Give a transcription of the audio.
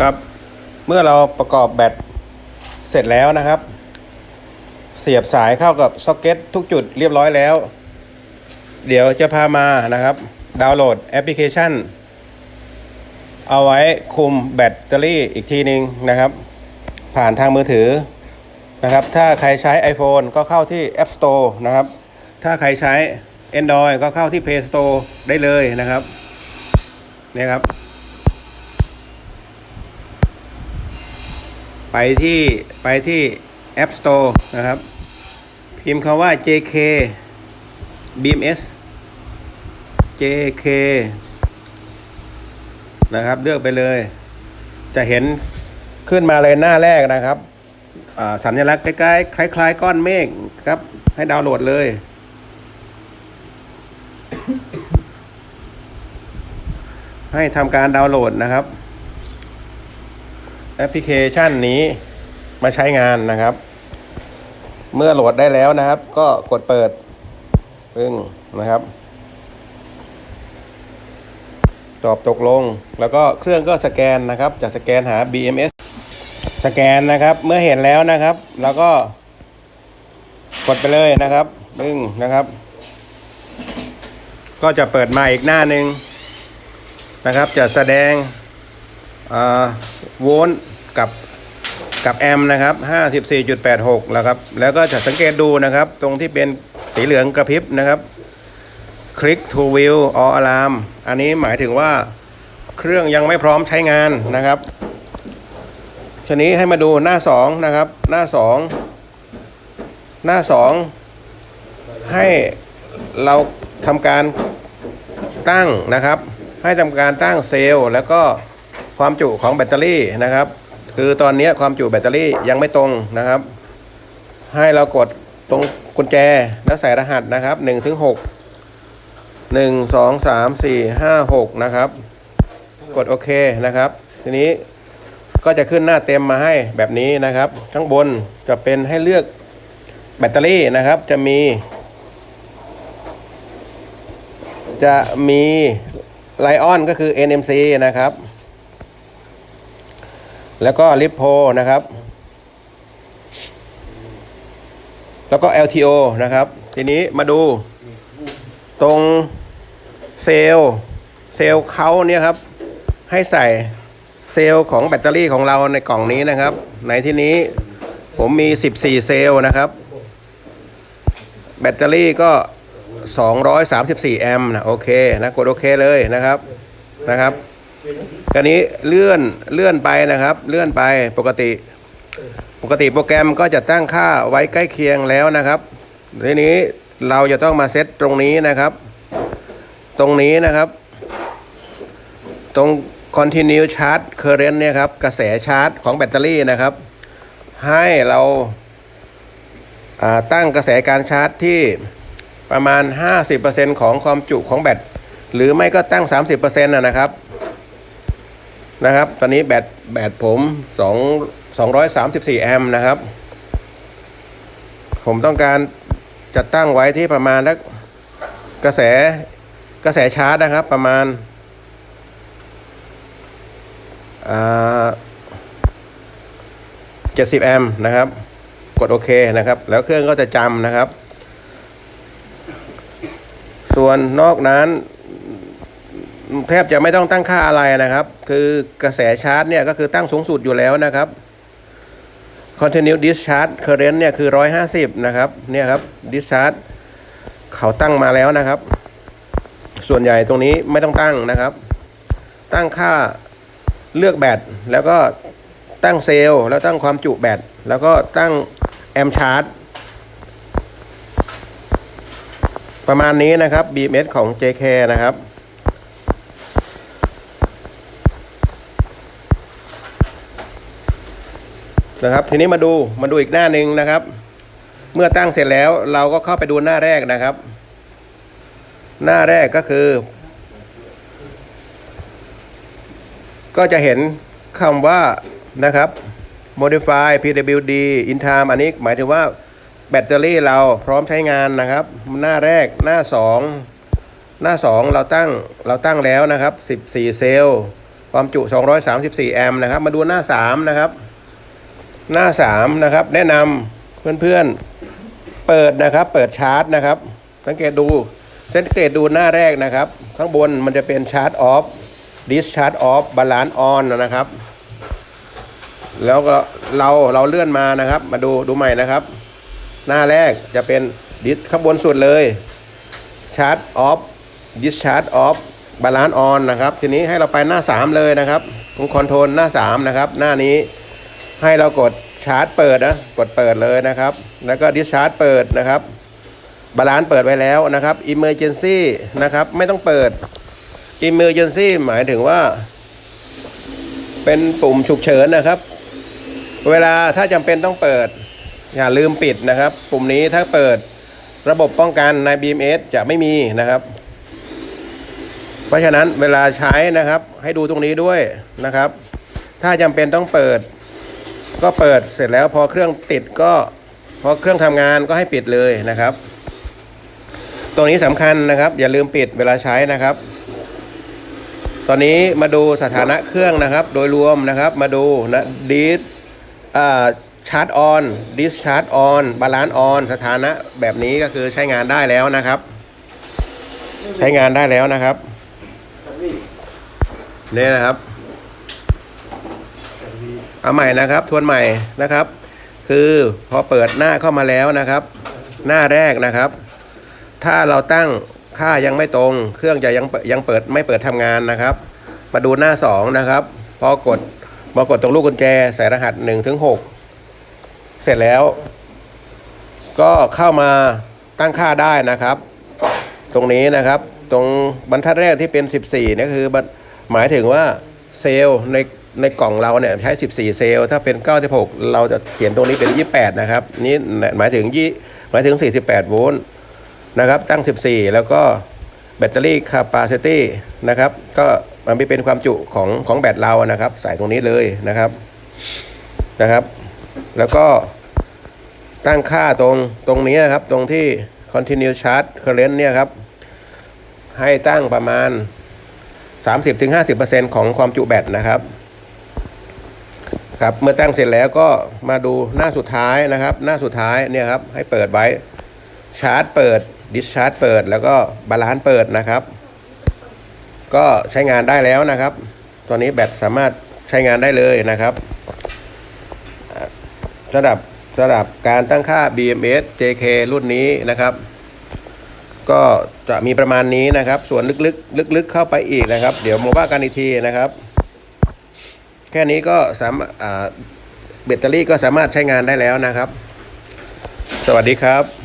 ครับ เมื่อเราประกอบแบตเสร็จแล้วนะครับ เสียบสายเข้ากับซ็อกเก็ตทุกจุดเรียบร้อยแล้ว เดี๋ยวจะพามานะครับ ดาวน์โหลดแอปพลิเคชัน เอาไว้คุมแบตเตอรี่อีกทีนึงนะครับ ผ่านทางมือถือนะครับ ถ้าใครใช้ iPhone ก็เข้าที่ App Store นะครับ ถ้าใครใช้ Android ก็เข้าที่ Play Store ได้เลยนะครับเนี่ยครับ ไปที่ไปที่ App Store นะครับ พิมพ์คำว่า JK BMS JK นะครับ เลือกไปเลย จะเห็นขึ้นมาเลยหน้าแรกนะครับสัญลักษณ์ใกล้ๆคล้ายๆ ก้อนเมฆครับ ให้ดาวน์โหลดเลย ให้ทำการดาวน์โหลดนะครับ แอปพลิเคชันนี้มาใช้งานนะครับ เมื่อโหลดได้แล้วนะครับ ก็กดเปิดปึ้งนะครับ ตอบตกลง แล้วก็เครื่องก็สแกนนะครับ จะสแกนหา BMS สแกนนะครับ เมื่อเห็นแล้วนะครับ แล้วก็ กดไปเลยนะครับปึ้งนะครับ ก็จะเปิดมาอีกหน้าหนึ่งนะครับ จะแสดง โวลต์กับกับแอมป์นะครับ54.86แล้วครับ แล้วก็จะสังเกตดูนะครับ ตรงที่เป็นสีเหลืองกระพริบนะครับคลิก to view or alarm อันนี้หมายถึงว่าเครื่องยังไม่พร้อมใช้งานนะครับชนี้ให้มาดูหน้า2นะครับ หน้า 2 หน้า 2 ให้เราทำการตั้งนะครับ ให้ทำการตั้งเซลล์แล้วก็ ความจุของแบตเตอรี่นะครับ คือตอนนี้ความจุแบตเตอรี่ยังไม่ตรงนะครับ ให้เรากดตรงกุญแจแล้วใส่รหัสนะครับ1ถึง6 1 2 3 4 5 6นะครับ กดโอเคนะครับ ทีนี้ก็จะขึ้นหน้าเต็มมาให้แบบนี้นะครับ ข้างบนจะเป็นให้เลือกแบตเตอรี่นะครับ จะมี จะมีไลออนก็คือ NMC นะครับ แล้วก็ลิปโพนะครับ แล้วก็ LTO นะครับ ทีนี้มาดูตรงเซลล์เซลล์เขาเนี่ยครับ ให้ใส่เซลล์ของแบตเตอรี่ของเราในกล่องนี้นะครับ ในที่นี้ผมมี 14 เซลล์นะครับ แบตเตอรี่ก็ 234 แอมป์นะโอเคนะกดโอเคเลยนะครับนะครับ คราวนี้เลื่อนเลื่อนไปนะครับ เลื่อนไปปกติ ปกติโปรแกรมก็จะตั้งค่าไว้ใกล้เคียงแล้วนะครับทีนี้เราจะต้องมาเซตตรงนี้นะครับ ตรงนี้นะครับ ตรง continue charge current เนี่ยครับ กระแสชาร์จของแบตเตอรี่นะครับ ให้เราาตั้งกระแสการชาร์จที่ประมาณ 50%ของความจุของแบต หรือไม่ก็ตั้ง 30%นะนะครับ นะครับ ตอนนี้แบตแบตผม2 234แอมป์นะครับ ผมต้องการจะตั้งไว้ที่ประมาณนักกระแสกระแสชาร์จนะครับ ประมาณเจ็ดสิบแอมป์นะครับ กดโอเคนะครับ แล้วเครื่องก็จะจำนะครับ ส่วนนอกนั้น แทบจะไม่ต้องตั้งค่าอะไรนะครับ คือกระแสชาร์จเนี่ยก็คือตั้งสูงสุดอยู่แล้วนะครับ continue discharge current เนี่ยคือ 150 นะครับเนี่ยครับ discharge เขาตั้งมาแล้วนะครับ ส่วนใหญ่ตรงนี้ไม่ต้องตั้งนะครับ ตั้งค่าเลือกแบตแล้วก็ตั้งเซลล์แล้วตั้งความจุแบตแล้วก็ตั้งแอมชาร์จประมาณนี้นะครับ BMS ของ JK นะครับ นะครับ ทีนี้มาดูมาดูอีกหน้าหนึ่งนะครับ เมื่อตั้งเสร็จแล้วเราก็เข้าไปดูหน้าแรกนะครับ หน้าแรกก็คือ ก็จะเห็นคำว่านะครับ modify PWD in time อันนี้หมายถึงว่าแบตเตอรี่เราพร้อมใช้งานนะครับ หน้าแรกหน้า 2 หน้า 2 เราตั้งเราตั้งแล้วนะครับ 14 เซลล์ความจุ 234 แอมป์นะครับ มาดูหน้า 3 นะครับ หน้า3นะครับ แนะนำเพื่อนๆเปิดนะครับ เปิดชาร์จนะครับ สังเกตดูสังเกตดูหน้าแรกนะครับ ข้างบนมันจะเป็นชาร์จออฟดิสชาร์จออฟบาลานซ์ออนนะครับ แล้วก็เราเราเลื่อนมานะครับ มาดูดูใหม่นะครับ หน้าแรกจะเป็นดิสข้างบนสุดเลยชาร์จออฟดิสชาร์จออฟบาลานซ์ออนนะครับ ทีนี้ให้เราไปหน้า 3 เลยนะครับตรงคอนโทรลหน้า 3 นะครับ หน้านี้ ให้เรากดชาร์จเปิดนะกดเปิดเลยนะครับ แล้วก็ดิสชาร์จเปิดนะครับบาลานซ์เปิดไว้แล้วนะครับ Emergency นะครับ ไม่ต้องเปิด Emergency หมายถึงว่า เป็นปุ่มฉุกเฉินนะครับ เวลาถ้าจำเป็นต้องเปิด อย่าลืมปิดนะครับ ปุ่มนี้ถ้าเปิดระบบป้องกันใน BMS จะไม่มีนะครับ เพราะฉะนั้นเวลาใช้นะครับ ให้ดูตรงนี้ด้วยนะครับ ถ้าจำเป็นต้องเปิด ก็เปิดเสร็จแล้วพอเครื่องติดก็พอเครื่องทำงานก็ให้ปิดเลยนะครับ ตรงนี้สำคัญนะครับ อย่าลืมปิดเวลาใช้นะครับ ตอนนี้มาดูสถานะเครื่องนะครับ โดยรวมนะครับมาดูนะดีดชาร์จออนดิสชาร์จออนบาลานซ์ออนสถานะแบบนี้ก็คือใช้งานได้แล้วนะครับ ใช้งานได้แล้วนะครับนี่นะครับ เอาใหม่นะครับ ทวนใหม่นะครับ คือพอเปิดหน้าเข้ามาแล้วนะครับ หน้าแรกนะครับ ถ้าเราตั้งค่ายังไม่ตรง เครื่องจะยังยังเปิดไม่เปิดทำงานนะครับ มาดูหน้า 2 นะครับ พอกดพอกดตรงลูกกุญแจใส่รหัส1ถึง6เสร็จแล้ว ก็เข้ามาตั้งค่าได้นะครับ ตรงนี้นะครับ ตรงบรรทัดแรกที่เป็น 14เนี่ยคือหมายถึงว่าเซลล์ใน ในกล่องเราเนี่ยใช้ 14 เซลล์ถ้าเป็น 96 เราจะเขียนตรงนี้เป็น 28 นะครับ นี่หมายถึงยี่หมายถึง 48 โวลต์นะครับตั้ง 14 แล้วก็แบตเตอรี่คาปาซิตี้นะครับก็มันไม่เป็นความจุของของแบตเรานะครับ ใส่ตรงนี้เลยนะครับนะครับ แล้วก็ตั้งค่าตรงตรงนี้นครับ ตรงที่ continue charge current เนี่ยครับ ให้ตั้งประมาณ 30-50%ของความจุแบตนะครับ ครับเมื่อตั้งเสร็จแล้วก็มาดูหน้าสุดท้ายนะครับ หน้าสุดท้ายเนี่ยครับให้เปิดไว้ชาร์จเปิดดิสชาร์จเปิดแล้วก็บาลานซ์เปิดนะครับ ก็ใช้งานได้แล้วนะครับ ตัวนี้แบตสามารถใช้งานได้เลยนะครับสำหรับสำหรับการตั้งค่า BMS JK รุ่นนี้นะครับ ก็จะมีประมาณนี้นะครับ ส่วนลึกๆ ลึกๆ เข้าไปอีกนะครับ เดี๋ยวมาว่ากันอีกทีนะครับ แค่นี้ก็สามารถแบตเตอรี่ก็สามารถใช้งานได้แล้วนะครับ สวัสดีครับ